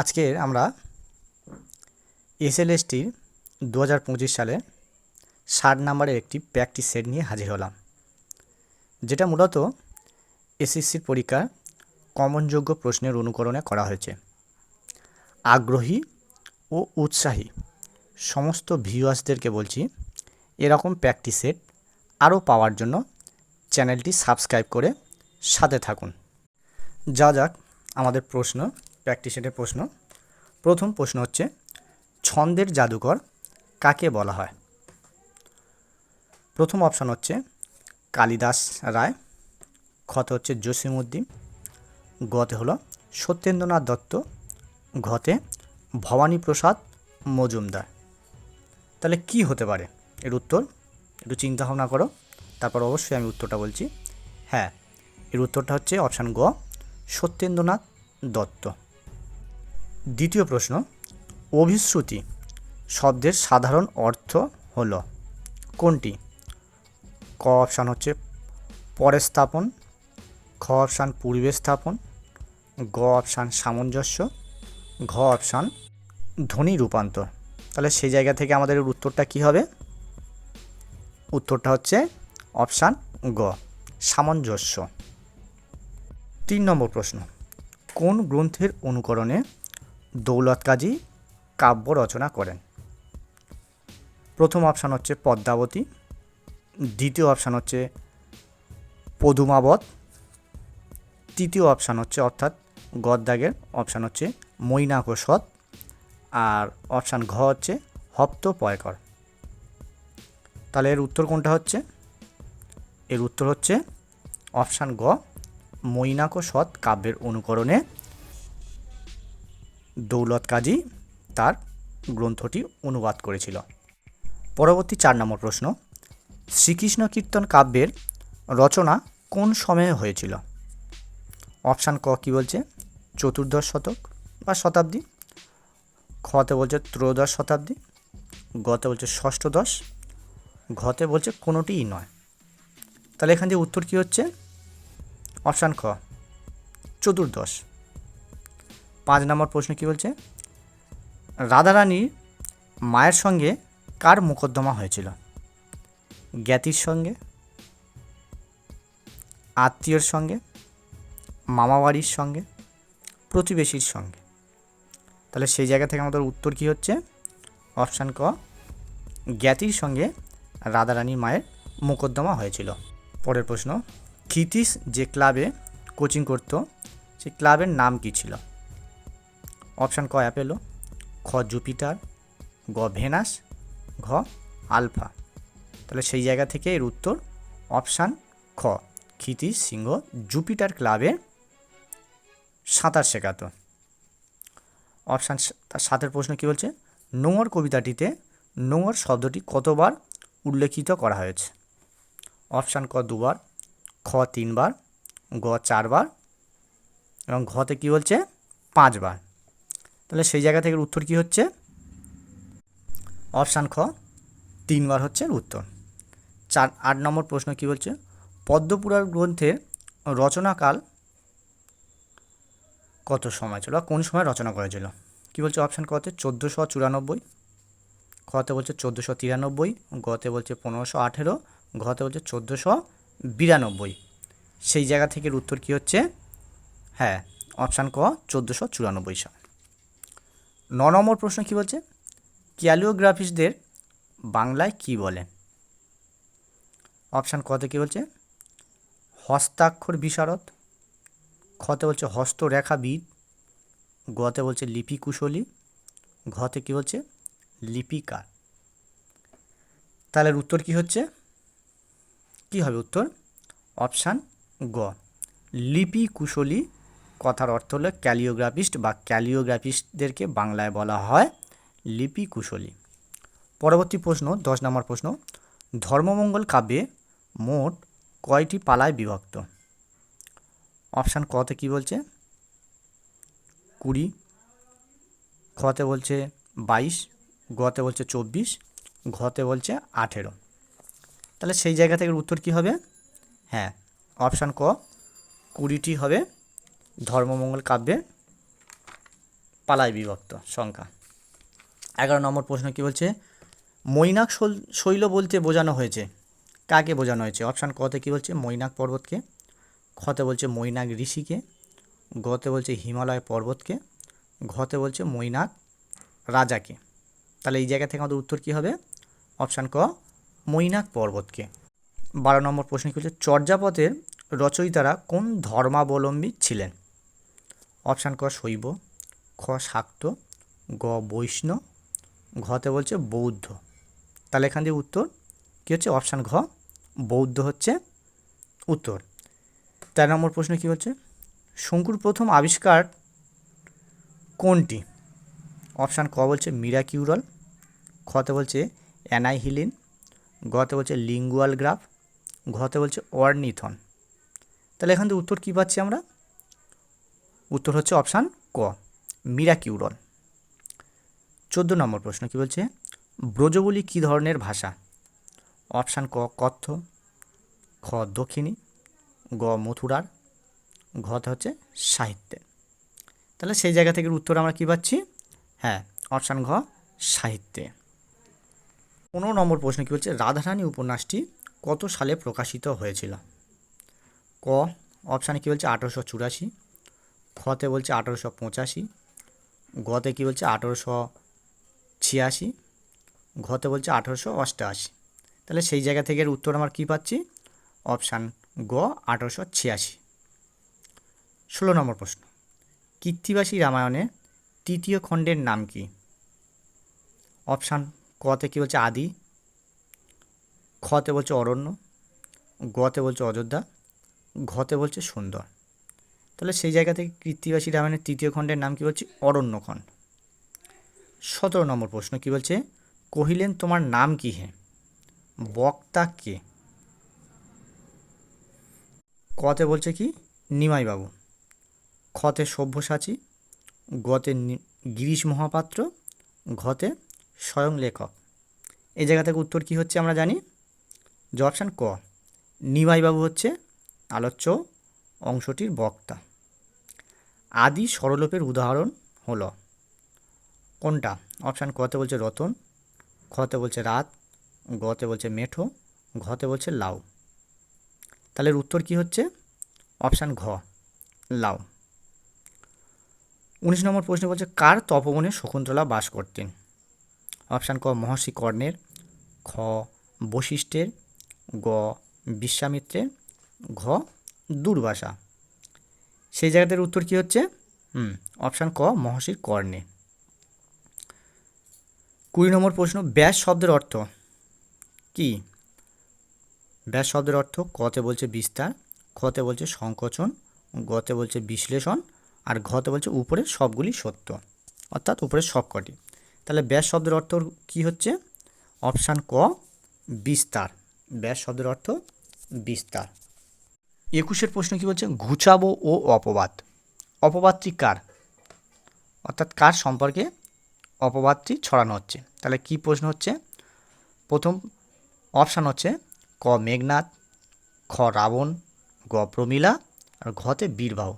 আজকে আমরা এসএলএসটির দু হাজার পঁচিশ সালে ষাট নাম্বারের একটি প্র্যাকটিস সেট নিয়ে হাজির হলাম, যেটা মূলত এসএসসির পরীক্ষার কমনযোগ্য প্রশ্নের অনুকরণে করা হয়েছে। আগ্রহী ও উৎসাহী সমস্ত ভিউয়ার্সদেরকে বলছি, এরকম প্র্যাকটিস সেট আরও পাওয়ার জন্য চ্যানেলটি সাবস্ক্রাইব করে সাথে থাকুন। যা যাক, আমাদের প্রশ্ন প্র্যাকটিস সেটের প্রশ্ন। প্রথম প্রশ্ন হচ্ছে, ছন্দের জাদুকর কাকে বলা হয়? প্রথম অপশান হচ্ছে, কালিদাস রায়। খতে হচ্ছে জসিমউদ্দিন। গতে হলো সত্যেন্দ্রনাথ দত্ত। ঘতে ভবানী প্রসাদ মজুমদার। তাহলে কি হতে পারে? এর উত্তর একটু চিন্তা ভাবনা করো। তারপর অবশ্যই আমি উত্তরটা বলছি। হ্যাঁ এর উত্তরটা হচ্ছে অপশান গ, সত্যেন্দ্রনাথ দত্ত। দ্বিতীয় প্রশ্ন, অভিশ্রুতি শব্দের সাধারণ অর্থ হল কোনটি? ক অপশান হচ্ছে পরে স্থাপন, খ অপশান পূর্বে স্থাপন, গ অপশান সামঞ্জস্য, ঘ অপশান ধ্বনি রূপান্তর। তাহলে সেই জায়গা থেকে আমাদের উত্তরটা কী হবে? উত্তরটা হচ্ছে অপশান গ, সামঞ্জস্য। তিন নম্বর প্রশ্ন, কোন গ্রন্থের অনুকরণে দৌলত কাজী কাব্য রচনা করেন। প্রথম অপশান হচ্ছে পদ্মাবতী, দ্বিতীয় অপশান হচ্ছে পদুমাবত, তৃতীয় অপশান হচ্ছে অর্থাৎ গদ্দাগের অপশান হচ্ছে মৈনাকোষদ আর অপশান ঘ হচ্ছে হপ্ত পয়কর তাহলে এর উত্তর কোনটা হচ্ছে? এর উত্তর হচ্ছে অপশান গ মৈনাক সৎ কাব্যের অনুকরণে দৌলত কাজী তার গ্রন্থটি অনুবাদ করেছিল। পরবর্তী চার নম্বর প্রশ্ন, শ্রীকৃষ্ণ কীর্তন কাব্যের রচনা কোন সময়ে হয়েছিল? অপশান ক কী বলছে? চতুর্দশ শতক বা শতাব্দী? খতে বলছে ত্রয়োদশ শতাব্দী? গতে বলছে ষষ্ঠদশ? ঘতে বলছে কোনোটিই নয়। তাহলে এখান থেকে উত্তর কী হচ্ছে? অপশান খ, চতুর্দশ। পাঁচ নম্বর প্রশ্ন কী বলছে? রাধারানীর মায়ের সঙ্গে কার মোকদ্দমা হয়েছিল? জ্ঞাতির সঙ্গে, আত্মীয়র সঙ্গে, মামাবাড়ির সঙ্গে, প্রতিবেশীর সঙ্গে? তাহলে সেই জায়গা থেকে আমাদের উত্তর কী হচ্ছে? অপশান ক, জ্ঞাতির সঙ্গে রাধারানীর মায়ের মোকদ্দমা হয়েছিল। পরের প্রশ্ন, ক্ষিতীশ যে ক্লাবে কোচিং করত, সেই ক্লাবের নাম কী ছিল? অপশান ক অ্যাপেলো খ জুপিটার, গ ভেনাস, ঘ আলফা। তাহলে সেই জায়গা থেকে এর উত্তর অপশান খ। ক্ষিতীশ সিংহ জুপিটার ক্লাবে সাঁতার শেখাতো। অপশান তার সাতের প্রশ্ন কী বলছে? নোংর কবিতাটিতে নোংর শব্দটি কতবার উল্লেখিত করা হয়েছে? অপশান ক দুবার, খ তিনবার, গ চারবার এবং ঘতে কী বলছে? পাঁচবার। তাহলে সেই জায়গা থেকে উত্তর কী হচ্ছে? অপশান খ, তিনবার হচ্ছে উত্তর। চার, আট নম্বর প্রশ্ন কী বলছে? পদ্মপুরার গ্রন্থের রচনাকাল কত সময় ছিল কোন সময় রচনা করেছিল? কী বলছে অপশান কতে? চোদ্দোশো চুরানব্বই। খতে বলছে চোদ্দোশো তিরানব্বই, গতে বলছে পনেরোশো আঠেরো, ঘতে বলছে চোদ্দোশো বিরানব্বই। সেই জায়গা থেকে উত্তর কী হচ্ছে? হ্যাঁ অপশান ক, চোদ্দোশো চুরানব্বই সাল ন নম্বর প্রশ্ন কী বলছে? ক্যালিওগ্রাফিসদের বাংলায় কি বলে? অপশান কতে কী বলছে? হস্তাক্ষর বিশারদ খতে বলছে হস্তরেখাবিদ গতে বলছে লিপি কুশলী ঘতে কী বলছে? লিপিকার। তাহলে উত্তর কি হচ্ছে? কি হবে উত্তর? অপশান গ লিপি কুশলী কথার অর্থ হলো ক্যালিওগ্রাফিস্ট বা ক্যালিওগ্রাফিস্টদেরকে বাংলায় বলা হয় লিপি কুশলী পরবর্তী প্রশ্ন, দশ নম্বর প্রশ্ন, ধর্মমঙ্গল কাব্যে মোট কয়টি পালায় বিভক্ত? অপশান কতে কি বলছে? কুড়ি খতে বলছে বাইশ গতে বলছে চব্বিশ ঘতে বলছে আঠেরো। তাহলে সেই জায়গা থেকে উত্তর কী হবে? হ্যাঁ অপশান ক, কুড়িটি হবে ধর্মমঙ্গল কাব্যে পালায় বিভক্ত সংখ্যা। এগারো নম্বর প্রশ্ন কি বলছে? মৈনাক শৈল- বলতে বোঝানো হয়েছে। কাকে বোঝানো হয়েছে? অপশান কতে কি বলছে? মৈনাক পর্বতকে। খতে বলছে মৈনাক ঋষিকে। গতে বলছে হিমালয় পর্বতকে। ঘতে বলছে মৈনাক রাজাকে। তাহলে এই জায়গা থেকে আমাদের উত্তর কী হবে? অপশান ক, মৈনাক পর্বতকে। বারো নম্বর প্রশ্ন কী হচ্ছে চর্যাপদের রচয়িতারা কোন ধর্মাবলম্বী ছিলেন? অপশান ক শৈব, খ শাক্ত, গ বৈষ্ণব ঘতে বলছে বৌদ্ধ। তাহলে এখান দিয়ে উত্তর কী হচ্ছে? অপশান ঘ, বৌদ্ধ হচ্ছে উত্তর। তেরো নম্বর প্রশ্ন কী হচ্ছে? শঙ্কুর প্রথম আবিষ্কার কোনটি? অপশান ক বলছে মিরাকিউরল খতে বলছে অ্যানাইহিলিন, গতে বলছে লিঙ্গুয়াল গ্রাফ, ঘতে বলছে অর্নিথন। তাহলে এখান থেকে উত্তর কী পাচ্ছি আমরা? উত্তর হচ্ছে অপশান ক মিরাকিউরল চোদ্দ নম্বর প্রশ্ন, কী বলছে? ব্রজবলি কী ধরনের ভাষা? অপশান ক, কথ্য, খ, দক্ষিণী, গ, মথুরার ঘতে হচ্ছে সাহিত্যে। তাহলে সেই জায়গা থেকে উত্তর আমরা কী পাচ্ছি? হ্যাঁ অপশান ঘ, সাহিত্যে। পনেরো নম্বর প্রশ্ন, কী বলছে? রাধারানী উপন্যাসটি কত সালে প্রকাশিত হয়েছিল? ক, অপশানে কী বলছে? আঠেরোশো চুরাশি। খতে বলছে আঠেরোশো পঁচাশি, গতে কী বলছে আঠেরোশো ছিয়াশি, ঘতে বলছে আঠেরোশো অষ্টআশি তাহলে সেই জায়গা থেকে এর উত্তর আমার কী পাচ্ছি? অপশান গ, আঠেরোশো ছিয়াশি। ষোলো নম্বর প্রশ্ন। কীর্তিবাসী রামায়ণে তৃতীয় খণ্ডের নাম কি? অপশান কতে কী বলছে আদি, খতে বলছে অরণ্য, গতে বলছে অযোধ্যা, ঘতে বলছে সুন্দর। তাহলে সেই জায়গা থেকে কৃত্তিবাসী রামায়ণের তৃতীয় খণ্ডের নাম কি বলছে? অরণ্যখণ্ড সতেরো নম্বর প্রশ্ন কি বলছে? কহিলেন, তোমার নাম কি হে? বক্তা কে? কতে বলছে কি? নিমাইবাবু। খতে সব্যসাচী, গতে গিরিশ মহাপাত্র, ঘতে স্বয়ং লেখক। এই জায়গা থেকে উত্তর কি হচ্ছে আমরা জানি? যে ক। নিমাইবাবু হচ্ছে আলোচ্য অংশটির বক্তা। আদি স্বরলোপের উদাহরণ হলো, কোনটা? অপশান কতে বলছে রতন, খতে বলছে রাত, গতে বলছে মেঠো, ঘতে বলছে লাউ। তাহলে উত্তর কি হচ্ছে? অপশান ঘ, লাউ। উনিশ নম্বর প্রশ্ন বলছে, কার তপবনে শকুন্তলা বাস করতেন? অপশান ক, মহর্ষি কর্ণের, খ, বশিষ্ঠের, গ, বিশ্বামিত্রের, ঘ, দুর্বাসা। সেই জায়গাটার উত্তর কি হচ্ছে? অপশান ক মহর্ষির কর্ণে। কুড়ি নম্বর প্রশ্ন, ব্যাস শব্দের অর্থ কি? ব্যাস শব্দের অর্থ কতে বলছে বিস্তার, খতে বলছে সংকোচন, গতে বলছে বিশ্লেষণ, আর ঘতে বলছে উপরে সবগুলি সত্য, অর্থাৎ উপরের সবকটি। তাহলে ব্যাস শব্দের অর্থ কি হচ্ছে? অপশান ক, বিস্তার। ব্যাস শব্দের অর্থ বিস্তার। একুশের প্রশ্ন কি বলছে ঘুচাবো ও অপবাদ। অপবাদটি কার? অর্থাৎ কার সম্পর্কে অপবাদটি ছড়ানো হচ্ছে? তাহলে কি প্রশ্ন হচ্ছে? প্রথম অপশান হচ্ছে ক মেঘনাথ খ রাবণ, গ প্রমীলা আর ঘতে বীরবাহু।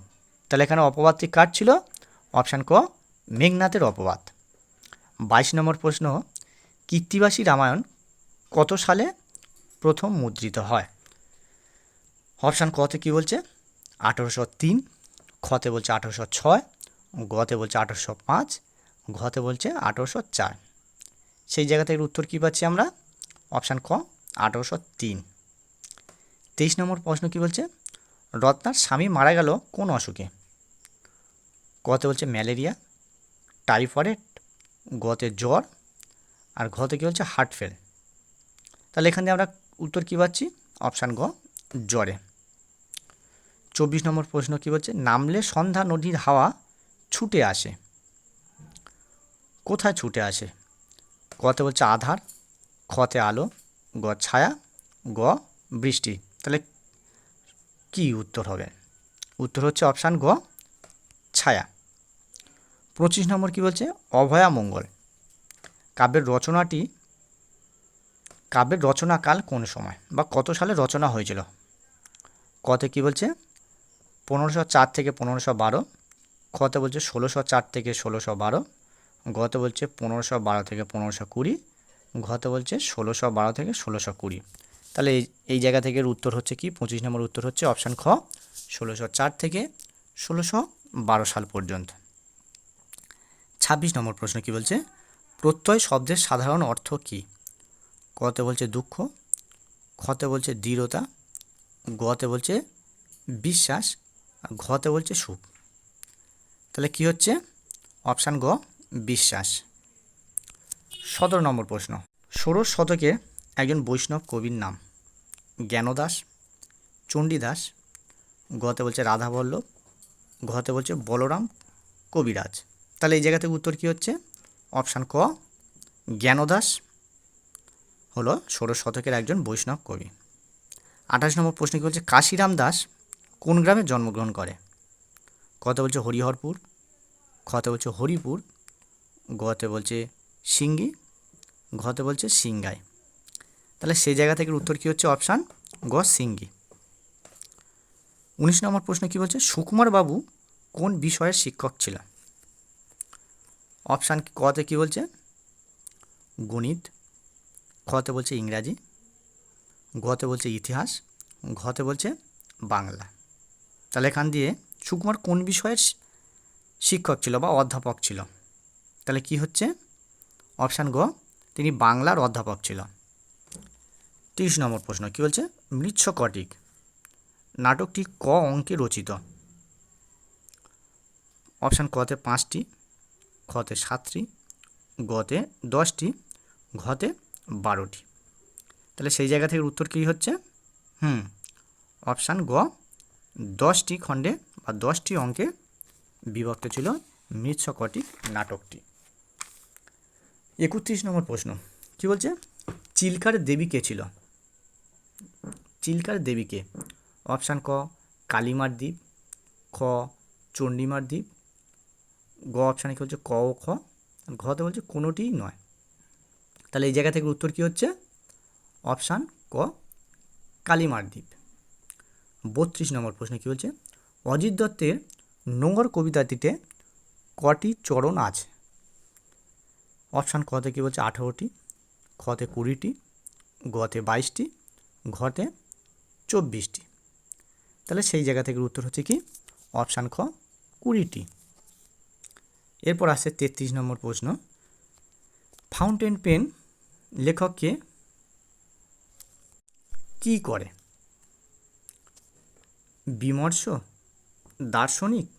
তাহলে এখানে অপবাদটি কার ছিল? অপশান ক মেঘনাথের অপবাদ। বাইশ নম্বর প্রশ্ন, কীর্তিবাসী রামায়ণ কত সালে প্রথম মুদ্রিত হয়? অপশান কতে কী বলছে? আঠেরোশো তিন খতে বলছে আঠেরোশো ছয় গতে বলছে আঠেরোশো পাঁচ ঘতে বলছে আঠেরোশো চার। সেই জায়গা থেকে উত্তর কী পাচ্ছি আমরা? অপশান ক, আঠেরোশো তিন। তেইশ নম্বর প্রশ্ন কী বলছে? রত্নার স্বামী মারা গেল কোন অসুখে? কতে বলছে ম্যালেরিয়া, টাইফয়েড গতে জ্বর, আর ঘতে কী বলছে হার্ট ফেল। তাহলে এখান থেকে আমরা উত্তর কী পাচ্ছি? অপশান গ, জ্বরে। চব্বিশ নম্বর প্রশ্ন কী বলছে? নামলে সন্ধ্যা নদীর হাওয়া ছুটে আসে। কোথায় ছুটে আসে? কতে বলছে আধার, খতে আলো, গ ছায়া, গ বৃষ্টি। তাহলে কি উত্তর হবে? উত্তর হচ্ছে অপশান গ, ছায়া। পঁচিশ নম্বর কি বলছে? অভয়া মঙ্গল। কাব্যের রচনাটি, কাব্যের রচনাকাল কোন সময় বা কত সালে রচনা হয়েছিল? কতে কি বলছে? পনেরোশো চার থেকে পনেরোশো বারো খতে বলছে ষোলোশো চার থেকে ষোলোশো বারো, গতে বলছে পনেরোশো বারো থেকে পনেরোশো কুড়ি ঘতে বলছে ষোলোশো বারো থেকে ষোলোশো কুড়ি। তাহলে এই জায়গা থেকে উত্তর হচ্ছে কি? পঁচিশ নম্বর উত্তর হচ্ছে অপশান খ, ষোলোশো চার থেকে ষোলোশো বারো সাল পর্যন্ত। ছাব্বিশ নম্বর প্রশ্ন কি বলছে? প্রত্যয় শব্দের সাধারণ অর্থ কী? কতে বলছে দুঃখ খতে বলছে দৃঢ়তা, গতে বলছে বিশ্বাস ঘতে বলছে সুখ। তাহলে কি হচ্ছে? অপশান গ, বিশ্বাস। সতেরো নম্বর প্রশ্ন। ষোড়শ শতকে একজন বৈষ্ণব কবির নাম। জ্ঞানদাস, চণ্ডীদাস গতে বলছে রাধাবল্লভ, ঘতে বলছে বলরাম, কবিরাজ। তাহলে এই জায়গা থেকে উত্তর কী হচ্ছে? অপশান ক, জ্ঞানদাস হলো ষোড়শ শতকের একজন বৈষ্ণব কবি। আঠাশ নম্বর প্রশ্ন কী বলছে? কাশিরাম দাস কোন গ্রামে জন্মগ্রহণ করে? কতে বলছে হরিহরপুর খতে বলছে হরিপুর, গতে বলছে সিঙ্গি ঘতে বলছে সিঙ্গাই। তাহলে সেই জায়গা থেকে উত্তর কী হচ্ছে? অপশান গ, সিঙ্গি। উনিশ নম্বর প্রশ্ন কী বলছে? সুকুমার বাবু কোন বিষয়ের শিক্ষক ছিলেন? অপশান কতে কী বলছে? গণিত খতে বলছে ইংরাজি, গতে বলছে ইতিহাস ঘতে বলছে বাংলা। তাহলে এখান দিয়ে সুকুমার কোন বিষয়ের শিক্ষক ছিল বা অধ্যাপক ছিল? তাহলে কি হচ্ছে? অপশান গ, তিনি বাংলার অধ্যাপক ছিল। তিরিশ নম্বর প্রশ্ন, কি বলছে? মৃচ্ছকটিক নাটকটি ক অঙ্কে রচিত? অপশান কতে পাঁচটি, খতে সাতটি, গতে দশটি, ঘতে বারোটি। তাহলে সেই জায়গা থেকে উত্তর কী হচ্ছে? হুম, অপশান গ দশটি খণ্ডে বা দশটি অঙ্কে বিভক্ত ছিল মৃৎসকটিক নাটকটি। একত্রিশ নম্বর প্রশ্ন, কি বলছে? চিল্কার দেবী কে ছিল? চিল্কার দেবী কে? অপশান ক, কালিমার দ্বীপ, খ, চণ্ডীমার দ্বীপ, গ অপশানে কি হচ্ছে ক ও খ ঘতে বলছে কোনোটিই নয়। তাহলে এই জায়গা থেকে উত্তর কী হচ্ছে? অপশান ক, কালিমার দ্বীপ। বত্রিশ নম্বর প্রশ্ন কী বলছে? অজিত দত্তের নোংর কবিতাটিতে কটি চরণ আছে? অপশান কতে কী বলছে? আঠেরোটি খতে কুড়িটি গতে বাইশটি ঘতে চব্বিশটি। তাহলে সেই জায়গা থেকে উত্তর হচ্ছে কি? অপশান খ, কুড়িটি। এরপর আসছে তেত্রিশ নম্বর প্রশ্ন। ফাউন্টেন পেন লেখককে কি করে? বিমর্ষ? দার্শনিক?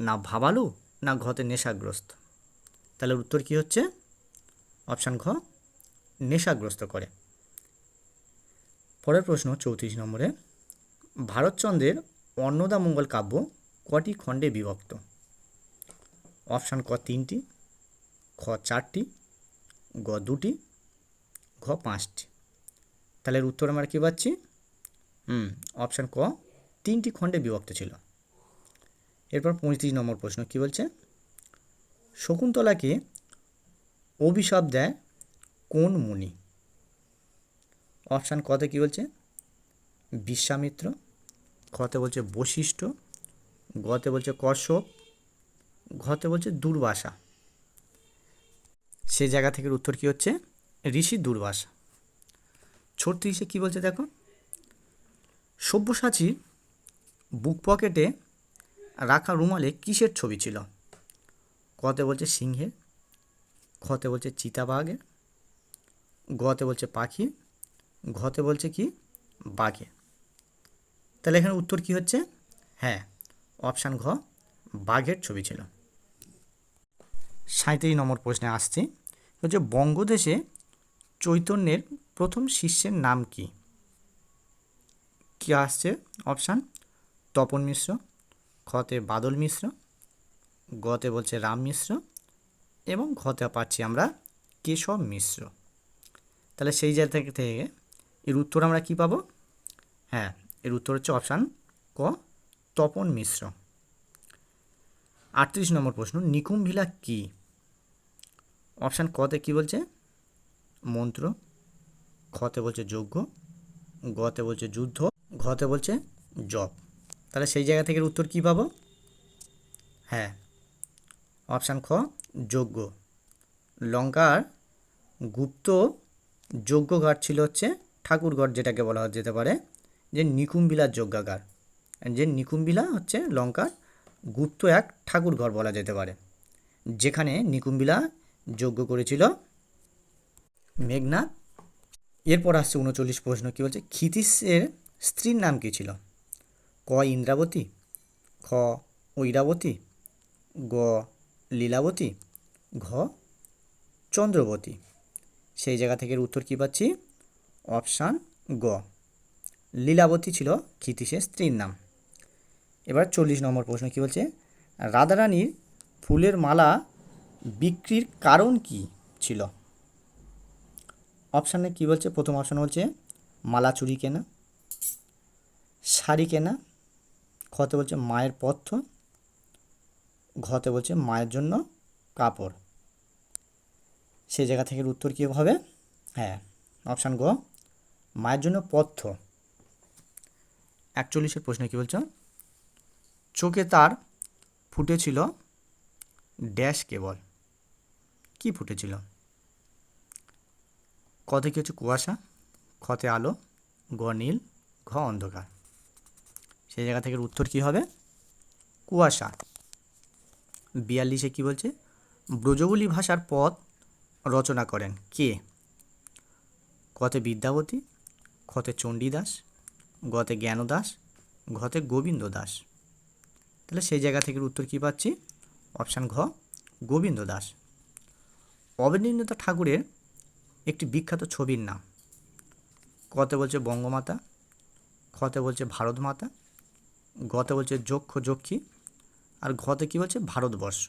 না ভাবালু? না ঘতে নেশাগ্রস্ত? তাহলে উত্তর কি হচ্ছে? অপশান ঘ, নেশাগ্রস্ত করে। পরের প্রশ্ন চৌত্রিশ নম্বরে, ভারতচন্দ্রের অন্নদামঙ্গল কাব্য কটি খণ্ডে বিভক্ত? অপশান ক তিনটি, খ চারটি, গ দুটি, ঘ পাঁচটি। তাহলে উত্তর আমরা কী পাচ্ছি? হুম, অপশান ক তিনটি খণ্ডে বিভক্ত ছিল। এরপর পঁয়ত্রিশ নম্বর প্রশ্ন কী বলছে? শকুন্তলাকে অভিশাপ দেয় কোন মুনি? অপশান কতে কী বলছে? বিশ্বামিত্র। খতে বলছে বশিষ্ঠ। গতে বলছে কশ্যপ। ঘতে বলছে দুর্বাসা। সে জায়গা থেকে উত্তর কী হচ্ছে? ঋষি দুর্বাসা। ছত্রিশে কী বলছে দেখো? সব্যসাচীর বুক পকেটে রাখা রুমালে কিসের ছবি ছিল? কতে বলছে সিংহের খতে বলছে চিতাবাঘের গতে বলছে পাখি ঘতে বলছে কি? বাঘে। তাহলে এখানে উত্তর কি হচ্ছে? হ্যাঁ অপশান ঘ, বাঘের ছবি ছিল। সাঁত্রিশ নম্বর প্রশ্নে আসছি। হচ্ছে বঙ্গদেশে চৈতন্যের প্রথম শিষ্যের নাম কি? কি আসছে? অপশান তপন মিশ্র, খতে বাদল মিশ্র, গতে বলছে রাম মিশ্র এবং ঘতে পাচ্ছি আমরা কেশব মিশ্র। তাহলে সেই জায়গা থেকে থেকে এর উত্তর আমরা কি পাবো? হ্যাঁ এর উত্তর হচ্ছে অপশান ক, তপন মিশ্র। আটত্রিশ নম্বর প্রশ্ন, নিকুম্ভিলা কি? অপশান কতে কি বলছে? মন্ত্র। খতে বলছে যজ্ঞ, গতে বলছে যুদ্ধ, ঘতে বলছে জপ। তাহলে সেই জায়গা থেকে উত্তর কি পাবো? হ্যাঁ। অপশান খ, যজ্ঞ। লঙ্কার গুপ্ত যজ্ঞঘাট ছিল হচ্ছে ঠাকুরগড় যেটাকে বলা যেতে পারে, যে নিকুম্বিলার যজ্ঞাগার। যে নিকুম্বিলা হচ্ছে লঙ্কার গুপ্ত এক ঠাকুরঘর বলা যেতে পারে, যেখানে নিকুম্বিলা যজ্ঞ করেছিল মেঘনাথ এরপর আসছে উনচল্লিশ প্রশ্ন, কী বলছে? ক্ষিতীশের স্ত্রীর নাম কী ছিল? ক ইন্দ্রাবতী, খ ঐরাবতী, গ লীলাবতী, ঘ চন্দ্রবতী। সেই জায়গা থেকে উত্তর কী পাচ্ছি? অপশান গ। লীলাবতী ছিল ক্ষিতীশের স্ত্রীর নাম। এবার চল্লিশ নম্বর প্রশ্ন কী বলছে? রাধারানীর ফুলের মালা বিক্রির কারণ কি ছিল? অপশানে কী বলছে? প্রথম অপশান বলছে, মালা চুরি কেনা, শাড়ি কেনা খতে বলছে মায়ের পথ্য, ঘতে বলছে মায়ের জন্য কাপড়। সে জায়গা থেকে উত্তর কী হবে? হ্যাঁ অপশান গ মায়ের জন্য পথ্য। একচল্লিশের প্রশ্ন কী বলছো? চোখে তার ফুটেছিল ড্যাশ কেবল কি ফুটেছিল? কতে কি হচ্ছে কুয়াশা? খতে আলো গ নীল, ঘ অন্ধকার। সেই জায়গা থেকে উত্তর কি হবে? কুয়াশা। বিয়াল্লিশে কি বলছে? ব্রজবুলি ভাষার পদ রচনা করেন কে? কতে বিদ্যাবতী খতে চণ্ডীদাস, গতে জ্ঞানদাস ঘতে গোবিন্দ দাস তাহলে সেই জায়গা থেকে উত্তর কী পাচ্ছি? অপশান ঘ গোবিন্দ দাস অবনীন্দ্রনাথ ঠাকুরের একটি বিখ্যাত ছবির নাম। কতে বলছে বঙ্গমাতা খতে বলছে ভারত মাতা গতে বলছে যক্ষ, যক্ষী। আর ঘতে কী বলছে? ভারতবর্ষ।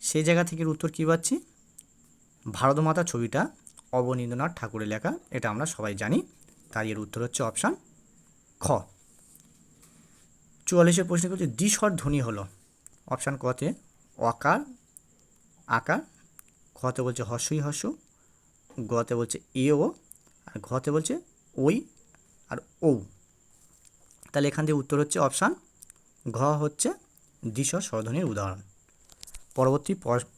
সেই জায়গা থেকে উত্তর কী পাচ্ছি? ভারত মাতা ছবিটা অবনীন্দ্রনাথ ঠাকুরের লেখা, এটা আমরা সবাই জানি। তাই এর উত্তর হচ্ছে অপশান খ। চুয়াল্লিশের প্রশ্ন করছে দ্বিস্বর ধ্বনি হলো। অপশান কতে অকার, আকার। খতে বলছে হস্যই হস্য। গতে বলছে এ ও আর ঘতে বলছে ওই আর ও তাহলে এখান থেকে উত্তর হচ্ছে অপশান ঘ হচ্ছে দ্বিস্বর স্বরধ্বনির উদাহরণ। পরবর্তী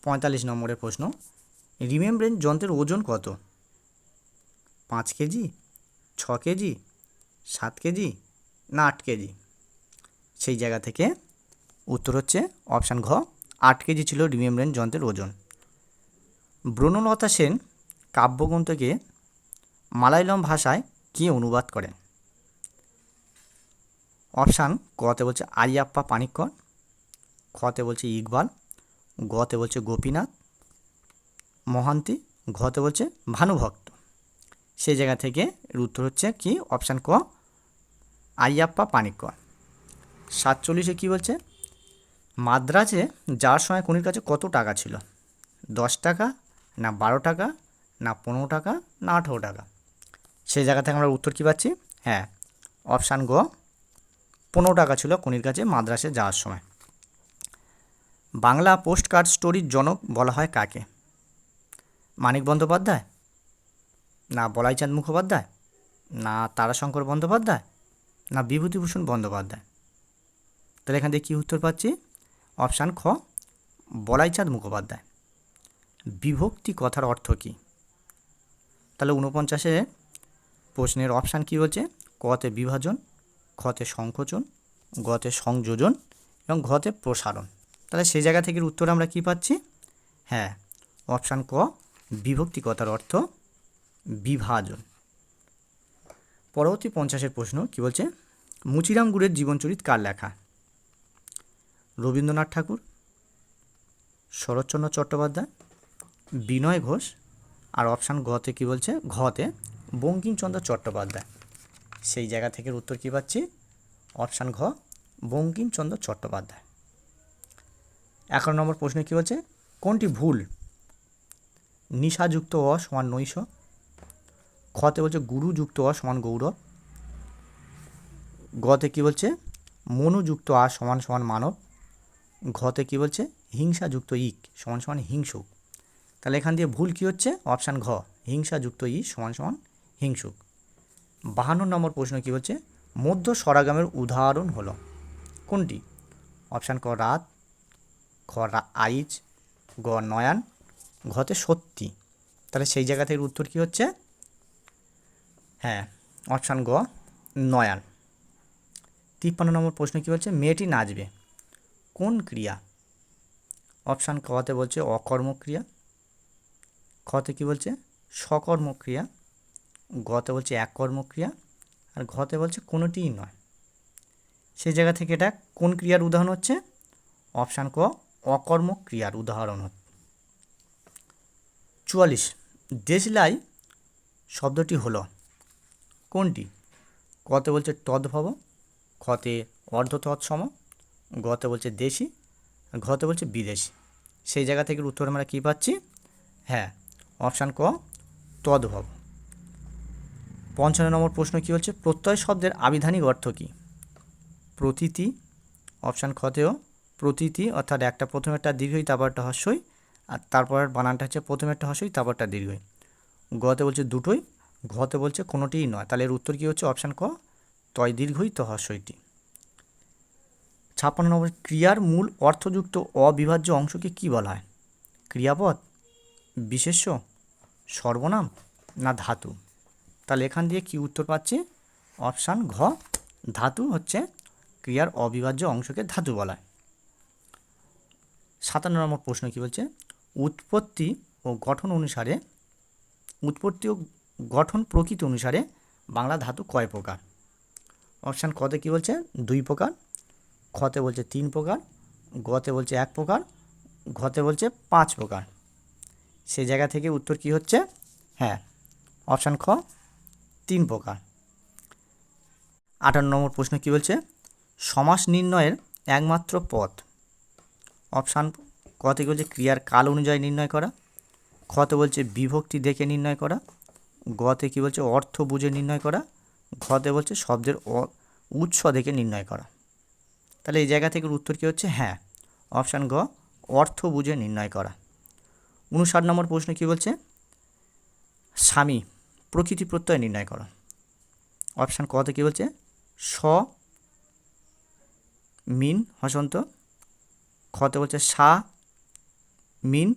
পঁয়তাল্লিশ নম্বরের প্রশ্ন রিমেম্ব্রেন্স যন্ত্রের ওজন কত? পাঁচ কেজি, ছ কেজি, সাত কেজি না আট কেজি? সেই জায়গা থেকে উত্তর হচ্ছে অপশান ঘ, আট কেজি ছিল রিমেম্ব্রেন্স যন্ত্রের ওজন। ব্রণলতা সেন কাব্যগ্রন্থকে মালায়ালম ভাষায় কে অনুবাদ করেন? অপশান কতে বলছে আরিয়াপ্পা পানিক্কর, খতে বলছে ইকবাল, গতে বলছে গোপীনাথ, মহান্তি, ঘতে বলছে ভানুভক্ত। সেই জায়গা থেকে উত্তর হচ্ছে কি? অপশান ক আইয়াপ্পা পানিক্কর। সাতচল্লিশে কী বলছে? মাদ্রাজে যাওয়ার সময় কোনির কাছে কত টাকা ছিল? দশ টাকা, না বারো টাকা, না পনেরো টাকা, না আঠেরো টাকা? সেই জায়গা থেকে আমরা উত্তর কী পাচ্ছি? হ্যাঁ অপশান গ পনেরো টাকা ছিল কনির কাছে মাদ্রাসে যাওয়ার সময়। বাংলা পোস্ট কার্ড স্টোরির জনক বলা হয় কাকে? মানিক বন্দ্যোপাধ্যায়? না বলাইচাঁদ মুখোপাধ্যায়? না তারাশঙ্কর বন্দ্যোপাধ্যায়? না বিভূতিভূষণ বন্দ্যোপাধ্যায়? তাহলে এখান থেকে কী উত্তর পাচ্ছি? অপশান খ বলাইচাঁদ মুখোপাধ্যায়। বিভক্তি কথার অর্থ কী? তাহলে ঊনপঞ্চাশে প্রশ্নের অপশান কী বলছে? কতে বিভাজন খতে সংকোচন গতে সংযোজন এবং ঘতে প্রসারণ। তাহলে সেই জায়গা থেকে উত্তর আমরা কী পাচ্ছি? হ্যাঁ অপশান ক বিভক্তি কথার অর্থ বিভাজন। পরবর্তী পঞ্চাশের প্রশ্ন কি বলছে? মুচিরাম গুড়ের জীবনচরিত কার লেখা? রবীন্দ্রনাথ ঠাকুর, শরৎচন্দ্র চট্টোপাধ্যায়, বিনয় ঘোষ আর অপশান ঘতে কী বলছে? ঘতে বঙ্কিমচন্দ্র চট্টোপাধ্যায়। সেই জায়গা থেকে উত্তর কী পাচ্ছি? অপশান ঘ, বঙ্কিমচন্দ্র চট্টোপাধ্যায়। এগারো নম্বর প্রশ্নে কী বলছে? কোনটি ভুল? নিশাযুক্ত অ সমান নৈশ। খতে বলছে গুরুযুক্ত অ সমান গৌরব গতে কী বলছে? মনুযুক্ত আ সমান সমান মানব। ঘতে কী বলছে? হিংসাযুক্ত ইক সমান সমান হিংসুক। তাহলে এখান দিয়ে ভুল কী হচ্ছে? অপশান ঘ, হিংসাযুক্ত ই সমান সমান হিংসুক। বাহান্ন নম্বর প্রশ্ন কী হচ্ছে? মধ্য স্বরাগামের উদাহরণ হলো। কোনটি? অপশান ক রাত, খ আইজ গ নয়ান, ঘতে সত্যি। তাহলে সেই জায়গা থেকে উত্তর কী হচ্ছে? হ্যাঁ অপশান গ, নয়ান। তিপ্পান্ন নম্বর প্রশ্ন কী বলছে? মেয়েটি নাচবে। কোন ক্রিয়া? অপশান কতে বলছে অকর্মক্রিয়া। খতে কী বলছে? সকর্মক্রিয়া। গতে বলছে এক কর্মক্রিয়া আর ঘতে বলছে কোনোটিই নয়। সেই জায়গা থেকে এটা কোন ক্রিয়ার উদাহরণ হচ্ছে? অপশান ক অকর্ম ক্রিয়ার উদাহরণ চুয়াল্লিশ, দেশলাই শব্দটি হলো কোনটি? কতে বলছে তদ্ভব খতে অর্ধ তৎসম গতে বলছে দেশি ঘতে বলছে বিদেশি। সেই জায়গা থেকে উত্তর আমরা কী পাচ্ছি? হ্যাঁ অপশান ক, তদ্ভব। পঞ্চান্ন নম্বর প্রশ্ন কী হচ্ছে প্রত্যয় শব্দের আবিধানিক অর্থ কী? প্রতীতি, অপশান খতেও প্রতীতি, অর্থাৎ একটা প্রথমেরটা দীর্ঘই তারপরটা হস্যই, আর তারপরের বানানটা হচ্ছে প্রথমেরটা হস্যই তারপরটা দীর্ঘই। গতে বলছে দুটোই, ঘতে বলছে কোনোটিই নয়। তাহলে এর উত্তর কী হচ্ছে? অপশান ক, তয় দীর্ঘই, তো হস্যইটি। ছাপ্পান্ন নম্বর, ক্রিয়ার মূল অর্থযুক্ত অবিভাজ্য অংশকে কী বলা হয়? ক্রিয়াপদ, বিশেষ্য, সর্বনাম, না ধাতু? তাহলে এখান দিয়ে কি উত্তর পাচ্ছি? অপশান ঘ, ধাতু হচ্ছে ক্রিয়ার অবিভাজ্য অংশকে ধাতু বলা হয়। সাতান্ন নম্বর প্রশ্ন কী বলছে? উৎপত্তি ও গঠন অনুসারে, উৎপত্তি ও গঠন প্রকৃতি অনুসারে বাংলা ধাতু কয় প্রকার? অপশান কতে কী বলছে? দুই প্রকার। খতে বলছে তিন প্রকার, গতে বলছে এক প্রকার, ঘতে বলছে পাঁচ প্রকার। সেই জায়গা থেকে উত্তর কী হচ্ছে? হ্যাঁ। অপশান খ তিন প্রকার। আটান্ন নম্বর প্রশ্ন কী বলছে? সমাস নির্ণয়ের একমাত্র পথ। অপশান কতে বলছে, ক্রিয়ার কাল অনুযায়ী নির্ণয় করা। খতে বলছে, বিভক্তি দেখে নির্ণয় করা। গতে কী বলছে, অর্থ বুঝে নির্ণয় করা। ঘতে বলছে, শব্দের উৎস দেখে নির্ণয় করা। তাহলে এই জায়গা থেকে উত্তর কী হচ্ছে? হ্যাঁ। অপশান গ, অর্থ বুঝে নির্ণয় করা। উনষাট নম্বর প্রশ্ন কী বলছে? স্বামী প্রকৃতি প্রত্যয় নির্ণয় করা। অপশান কতে কী বলছে? স মিন হসন্ত, খতে বলছে সা মিন,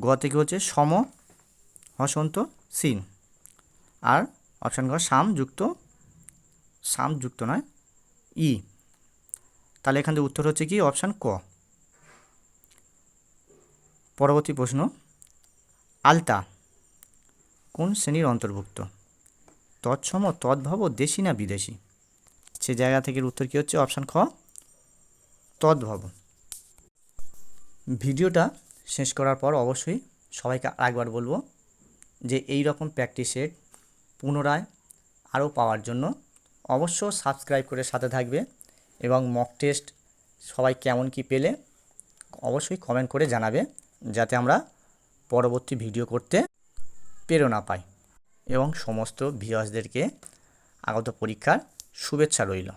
গতে কী বলছে সম হসন্ত, সিন। আর অপশান ঘ সাম যুক্ত সাম যুক্ত নয়, ই। তাহলে এখান থেকে উত্তর হচ্ছে কি? অপশান ক। পরবর্তী প্রশ্ন, আলতা কোন শ্রেণির অন্তর্ভুক্ত? তৎসম, তদ্ভব দেশি না বিদেশি? সে জায়গা থেকে উত্তর কী হচ্ছে? অপশান খ, তদ্ভব। ভিডিওটা শেষ করার পর অবশ্যই সবাইকে আরেকবার বলব যে এই রকম প্র্যাকটিস সেট পুনরায় আরও পাওয়ার জন্য অবশ্য সাবস্ক্রাইব করে সাথে থাকবে এবং মক টেস্ট সবাই কেমন কি পেলে অবশ্যই কমেন্ট করে জানাবে যাতে আমরা পরবর্তী ভিডিও করতে প্রেরণা পায় এবং সমস্ত ভিউয়ার্সদেরকে আগত পরীক্ষার শুভেচ্ছা রইল।